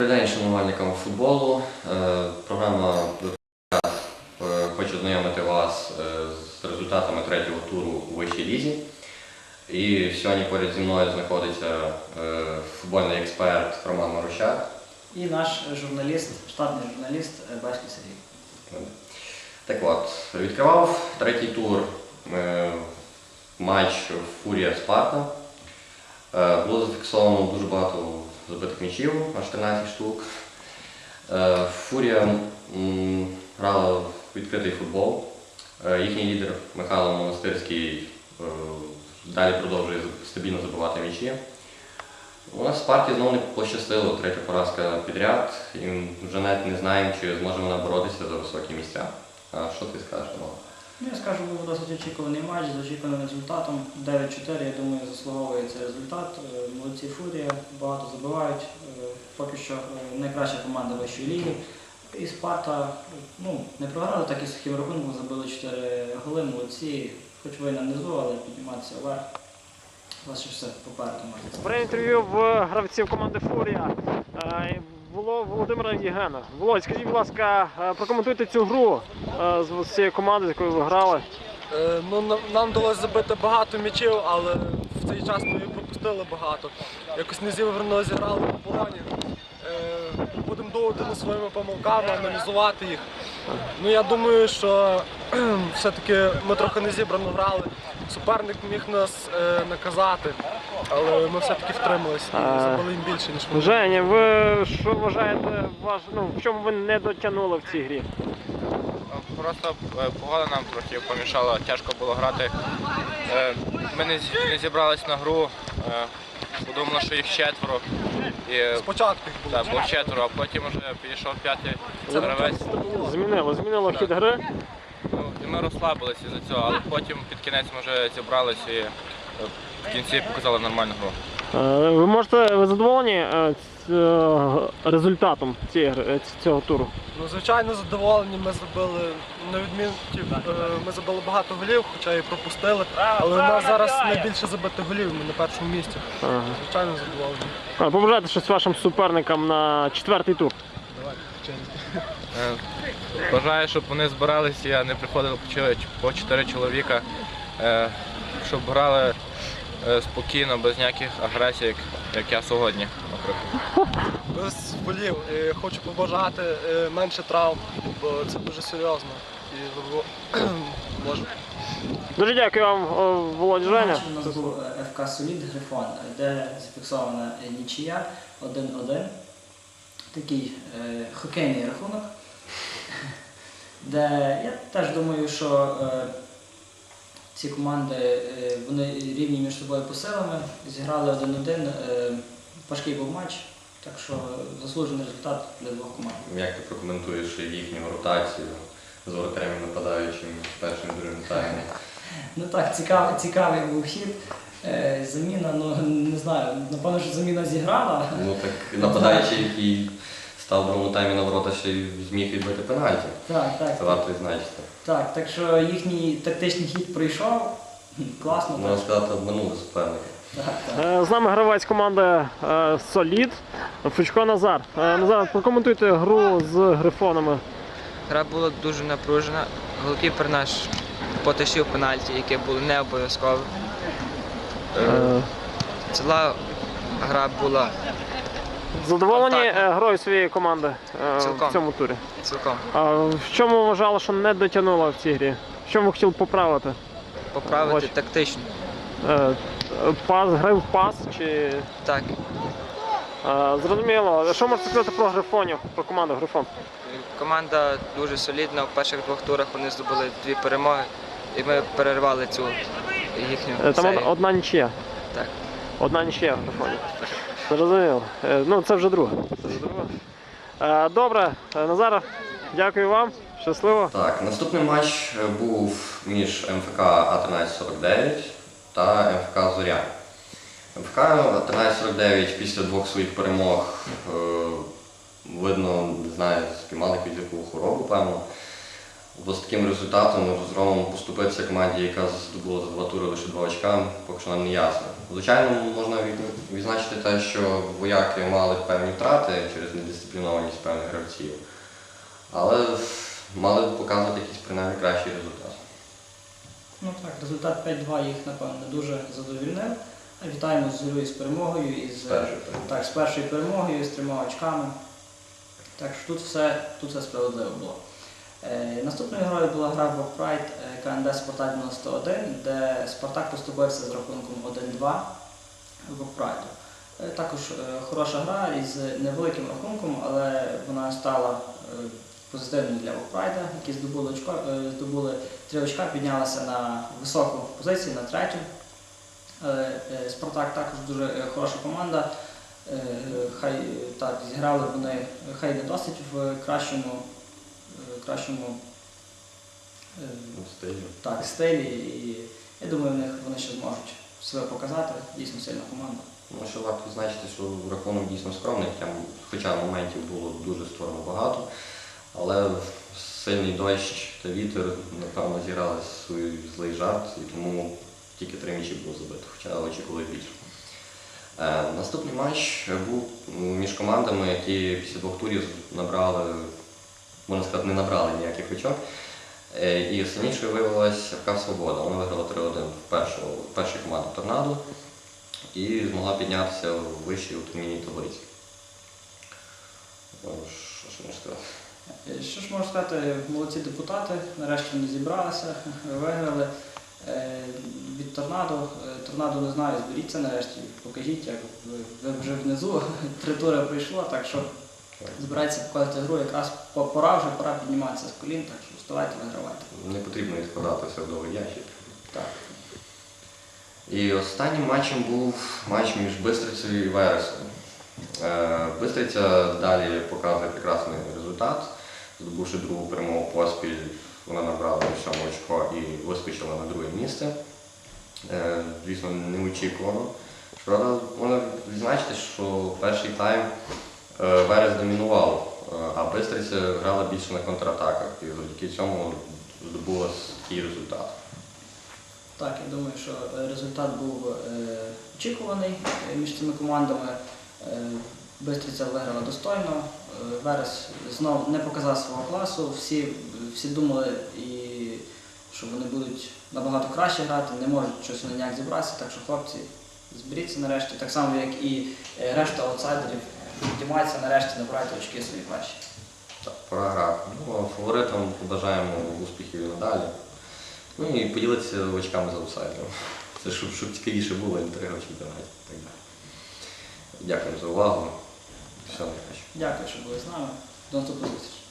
Добрий день шанувальникам футболу. Е, Програма е, хоче знайомити вас е, з результатами третього туру у вищій лізі. І сьогодні поряд зі мною знаходиться футбольний експерт Роман Марущак. І наш журналіст, штатний журналіст е, Сергій. Так от, відкривав третій тур матч Фурія Спарта. Було зафіксовано дуже багато забитих м'ячів, аж 13 штук. Е, Фурія грала в відкритий футбол. Їхній лідер Михайло Монастирський е, далі продовжує стабільно забивати м'ячі. У нас Спарті знову не пощастило, третя поразка підряд, і вже навіть не знаємо, чи зможемо наборотися за високі місця. А що ти скажеш, Роман? Ну, я скажу, був досить очікуваний матч з очікуваним результатом. 9-4, я думаю, заслуговує цей результат. Е, Молодці Фурія, багато забивають. Е, Поки що е, найкраща команда вищої ліги. І Спарта ну, не програли, так і сухим рахунком забили 4 голи, молодці. Хоч ви на низу, але підніматися вверх. У вас ще все попереду інтерв'ю в гравців команди Фурія. Було Володимира Єгена. Володь, скажіть, будь ласка, е, прокоментуйте цю гру е, з цією командою, з якою ви грали. Е, Ну, нам- вдалося забити багато м'ячів, але в цей час ми пропустили багато. Якось не зібрано зіграли в полоні. Будемо над своїми помилками, аналізувати їх. Ну я думаю, що все-таки ми трохи не зібрано грали. Суперник міг нас е, наказати, але ми все-таки втрималися і забили їм більше, ніж ми. Женя, ви що вважаєте, ваш, ну, в чому ви не дотягнули в цій грі? Просто е, погода нам трохи помішала, тяжко було грати. Е, Ми не з- не зібрались на гру, е, подумали, що їх четверо. І, Спочатку їх було. так, було четверо, а потім вже підійшов п'ятий гравець. Змінило, змінило хід гри. І ми розслабилися за цього, але потім під кінець ми вже зібрались і е, в кінці показали нормальну гру. Е, Ви можете, ви задоволені е, ц- е, результатом цієї гри, е, цього туру? Ну, звичайно, задоволені. Ми забили на відмінки. Ми забили багато голів, хоча і пропустили. Але у нас зараз найбільше забитих голів. Ми на першому місці. Ага. Звичайно, задоволені. А, Побажайте щось вашим суперникам на четвертий тур. Давайте вчені. Е, Бажаю, щоб вони збиралися, а не приходили по чо- по чотири чоловіка, е, щоб грали е, спокійно, без ніяких агресій, як, я сьогодні, наприклад. Без голів. І хочу побажати менше травм, бо це дуже серйозно. І може. Дуже дякую вам, Володь Женя. У нас був ФК Солід Грифон, де зафіксована нічия 1-1. Такий е, хокейний рахунок. Де я теж думаю, що е, ці команди е, вони рівні між собою по силами, зіграли 1-1. Е, важкий був матч, так що заслужений результат для двох команд. Як ти прокоментуєш їхню ротацію з воротарями нападаючим в першому і другому таймі? Ну так, цікавий, цікавий був хід. Е, заміна, ну не знаю, напевно, що заміна зіграла. Ну так нападаючий, який став в другому таймі на ворота, ще й зміг відбити пенальті. Так, так. Це варто відзначити. Так, так що їхній тактичний хід пройшов. Класно, Можна сказати, обманули суперника. Е, З нами гравець команди е, Солід Фучко Назар. Е, Назар, прокоментуйте гру з грифонами. Гра була дуже напружена. Голкіпер наш потащив пенальті, яке було не обов'язкове. Ціла гра була Задоволені е, грою своєї команди е, в цьому турі. цілком. А в чому вважали, що не дотягнула в цій грі? Що ви хотіли поправити? Поправити Бачу. тактично. Е, Пас, гри в пас чи. Так, Зрозуміло. Що можете сказати про грифонів, про команду Грифон? команда дуже солідна. В перших двох турах вони здобули дві перемоги, і ми перервали цю їхню Е, Там од- серію. одна нічия. Так. Одна нічия в грифоні. Зрозуміло. Е, Ну, це вже друга. Це вже друга. Е, Добре, Е, Назар, дякую вам. Щасливо. Так, наступний матч був між МФК А1349 та МФК Зоря. МФК А1349 після двох своїх перемог, видно, не знаю, спіймали якусь яку хворобу, певно. З таким результатом розгромом поступитися команді, яка здобула за два тури лише два очка, поки що нам не ясно. Звичайно, можна відзначити те, що вояки мали певні втрати через недисциплінованість певних гравців, але мали б показувати якийсь принаймні кращий результат. Ну так, результат 5-2 їх, напевно, не дуже задовільнив. Вітаємо з Зорю з перемогою і з, З так, з першою перемогою, з трьома очками. Так що тут все, тут все справедливо було. Е, наступною грою була гра в Прайд КНД Спартак 91, де Спартак поступився з рахунком 1-2 в Прайду. Е, також е, хороша гра із невеликим рахунком, але вона стала позитивною для Вокпрайда, які здобули, очко, здобули три очка, піднялися на високу позицію, на третю. Спартак також дуже хороша команда. Хай так зіграли вони хай не досить в кращому, кращому е, Ну, так, стилі. І я думаю, в них вони ще зможуть себе показати. Дійсно сильна команда. Ну, що варто відзначити, що рахунок дійсно скромний, хоча, хоча моментів було дуже створено багато, але сильний дощ та вітер, напевно, зіграли свій злий жарт, і тому тільки три м'ячі було забито, хоча очікували більше. Е, наступний матч був між командами, які після двох турів набрали, можна сказати, не набрали ніяких очок. Е, І сильнішою виявилася ФК Свобода. Вона виграла 3-1 в першу, першій команді Торнадо і змогла піднятися вище у турнірній таблиці. О, Що ж можна сказати? Е, Що ж можу сказати, молодці депутати, нарешті вони зібралися, виграли. Е, Від торнадо. Е, Торнадо не знаю, зберіться нарешті, покажіть, як ви, вже внизу, три тури пройшло, так що збирайтеся показати гру, якраз пора вже, пора підніматися з колін, так що вставайте, вигравайте. Не потрібно відкладати все в довгий ящик. Так. І останнім матчем був матч між Бистрицею і Вересом. Е, Бистриця далі показує прекрасний результат. Здобувши другу перемогу поспіль, вона набрала сьоме очко і вискочила на друге місце. Е, Звісно, неочікувано. Щоправда, можна відзначити, що перший тайм Верес домінував, е, а Бистриця грала більше на контратаках і завдяки цьому здобула такий результат. Так, я думаю, що е, результат був е, очікуваний е, між цими командами. Е, Бистриця виграла достойно. Е, Верес знов не показав свого класу. Всі, всі думали, і, що вони будуть набагато краще грати, не можуть щось вони ніяк зібратися, так що хлопці зберіться нарешті, так само, як і е, решта аутсайдерів, піднімаються нарешті, набирайте очки свої перші. Так, пора грати. Ну, фаворитам побажаємо успіхів і надалі. Ну і поділитися очками з аутсайдером. Це щоб, щоб цікавіше було інтрига чемпіонаті. і Так далі. Дякую за увагу. Все найкраще. Дякую, що були з нами. До наступного зустрічі.